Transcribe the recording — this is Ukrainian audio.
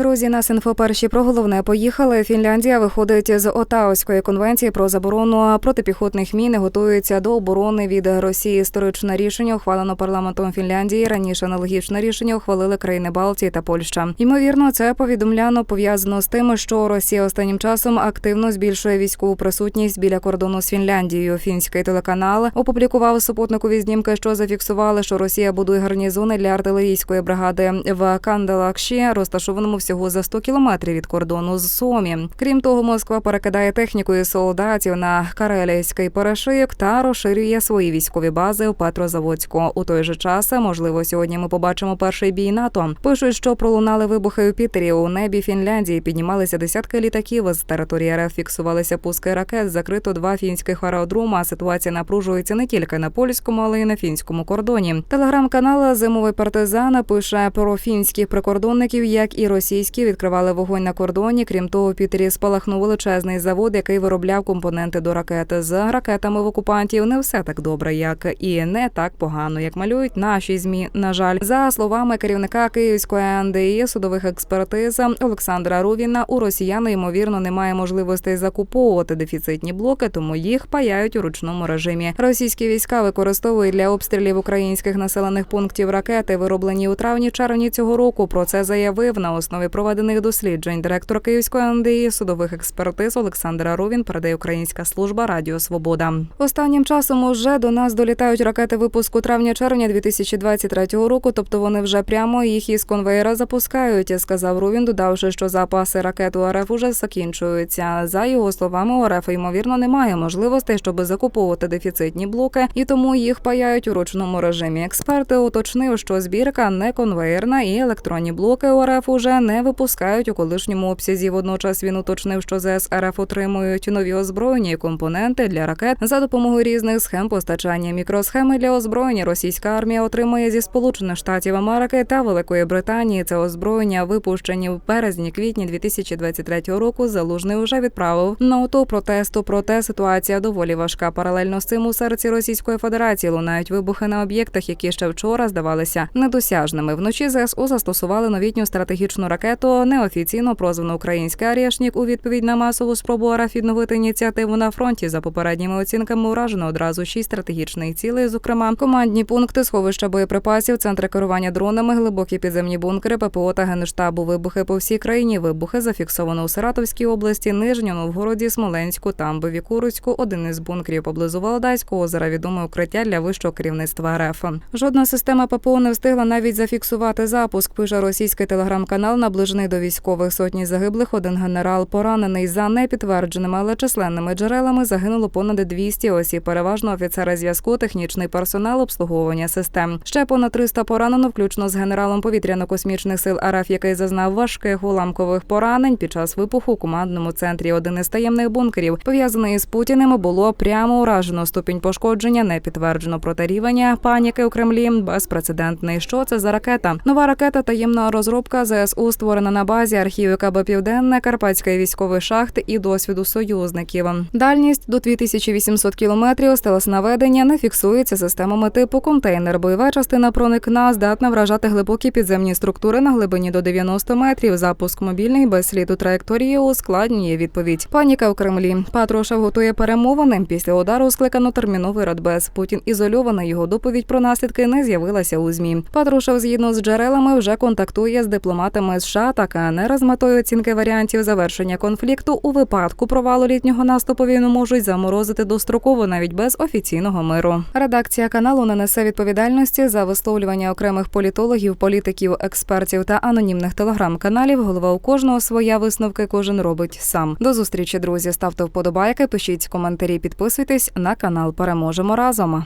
Друзі, нас інфо перші про головне поїхали. Фінляндія виходить з Отавської конвенції про заборону протипіхотних мін. і Готується до оборони від Росії. Історичне рішення ухвалено парламентом Фінляндії. Раніше аналогічне рішення ухвалили країни Балтії та Польща. Ймовірно, це повідомляно пов'язано з тим, що Росія останнім часом активно збільшує військову присутність біля кордону з Фінляндією. Фінський телеканал опублікував супутникові знімки, що зафіксували, що Росія будує гарнізони для артилерійської бригади в Кандалакші, розташованому всього за 100 кілометрів від кордону з Сомі. Крім того, Москва перекидає техніку і солдатів на Карелійський перешийок та розширює свої військові бази у Петрозаводську. У той же час, можливо, сьогодні ми побачимо перший бій НАТО. Пишуть, що пролунали вибухи у Пітері. У небі Фінляндії піднімалися десятки літаків. З території РФ фіксувалися пуски ракет. Закрито два фінських аеродрома. Ситуація напружується не тільки на польському, але й на фінському кордоні. Телеграм-канал Зимовий партизан пише про фінських прикордонників, як і російські, відкривали вогонь на кордоні. Крім того, Пітері спалахнув величезний завод, який виробляв компоненти до ракет. З ракетами в окупантів не все так добре, як і не так погано, як малюють наші змі. На жаль, за словами керівника Київської НДІ судових експертиз Олександра Рувіна, у росіян ймовірно немає можливостей закуповувати дефіцитні блоки, тому їх паяють у ручному режимі. Російські війська використовують для обстрілів українських населених пунктів ракети, вироблені у травні-червні цього року. Про це заявив на основі проведених досліджень директор Київської НДІ судових експертиз Олександр Рувін. Передає Українська служба Радіо Свобода. Останнім часом уже до нас долітають ракети випуску травня-червня 2023 року. Тобто вони вже прямо їх із конвейера запускають. Сказав Рувін, додавши, що запаси ракет у РФ уже закінчуються. За його словами, у РФ ймовірно немає можливостей, щоб закуповувати дефіцитні блоки, і тому їх паяють у ручному режимі. Експерти уточнив, що збірка не конвейерна і електронні блоки у РФ уже не випускають у колишньому обсязі. Водночас він уточнив, що ЗС РФ отримують нові озброєння і компоненти для ракет за допомогою різних схем постачання. Мікросхеми для озброєння російська армія отримує зі Сполучених Штатів Америки та Великої Британії. Це озброєння випущені в березні-квітні 2023 року. Залужний уже відправив ноту протесту. Проте ситуація доволі важка. Паралельно з цим у серці Російської Федерації лунають вибухи на об'єктах, які ще вчора здавалися недосяжними. Вночі ЗСУ застосували новітню стратегічну ракету, неофіційно прозвану Український Арєшнік у відповідь на масову спробу РФ відновити ініціативу на фронті. За попередніми оцінками уражено одразу шість стратегічних цілей, зокрема командні пункти, сховища боєприпасів, центри керування дронами, глибокі підземні бункери, ППО та генштабу. Вибухи по всій країні. Вибухи зафіксовано у Саратовській області, Нижньому Новгороді, Смоленську, Тамбові, Куруцьку. Один із бункерів поблизу Володарського озера відоме укриття для вищого керівництва РФ. Жодна система ППО не встигла навіть зафіксувати запуск. Пише російський телеграм-канал, наближений до військових сотні загиблих. Один генерал поранений за непідтвердженими, але численними джерелами загинуло понад 200 осіб. Переважно офіцери зв'язку, технічний персонал, обслуговування систем. Ще понад 300 поранено, включно з генералом повітряно-космічних сил РФ, який зазнав важких уламкових поранень під час вибуху у командному центрі. Один із таємних бункерів, пов'язаний з Путіним, було прямо уражено. Ступінь пошкодження не підтверджено. Проте рівень паніки у Кремлі безпрецедентний. Що це за ракета? Нова ракета таємна розробка ЗСУ створена на базі архіву КБ Південне, Карпатської військової шахти і досвіду союзників. Дальність до 2800 кілометрів. Стелеснаведення не фіксується системами типу контейнер. Бойова частина проникна здатна вражати глибокі підземні структури на глибині до 90 метрів. Запуск мобільний без сліду траєкторії ускладнює відповідь. Паніка в Кремлі. Патрушев готує перемовини. Після удару скликано терміновий радбез. Путін ізольований. Його доповідь про наслідки не з'явилася у змі. Патрушев, згідно з джерелами, вже контактує з дипломатами США та КНР з метою оцінки варіантів завершення конфлікту. У випадку провалу літнього наступу війну можуть заморозити достроково навіть без офіційного миру. Редакція каналу не несе відповідальності за висловлювання окремих політологів, політиків, експертів та анонімних телеграм-каналів. Голова у кожного своя висновки кожен робить сам. До зустрічі, друзі. Ставте вподобайки, пишіть коментарі, підписуйтесь на канал. Переможемо разом.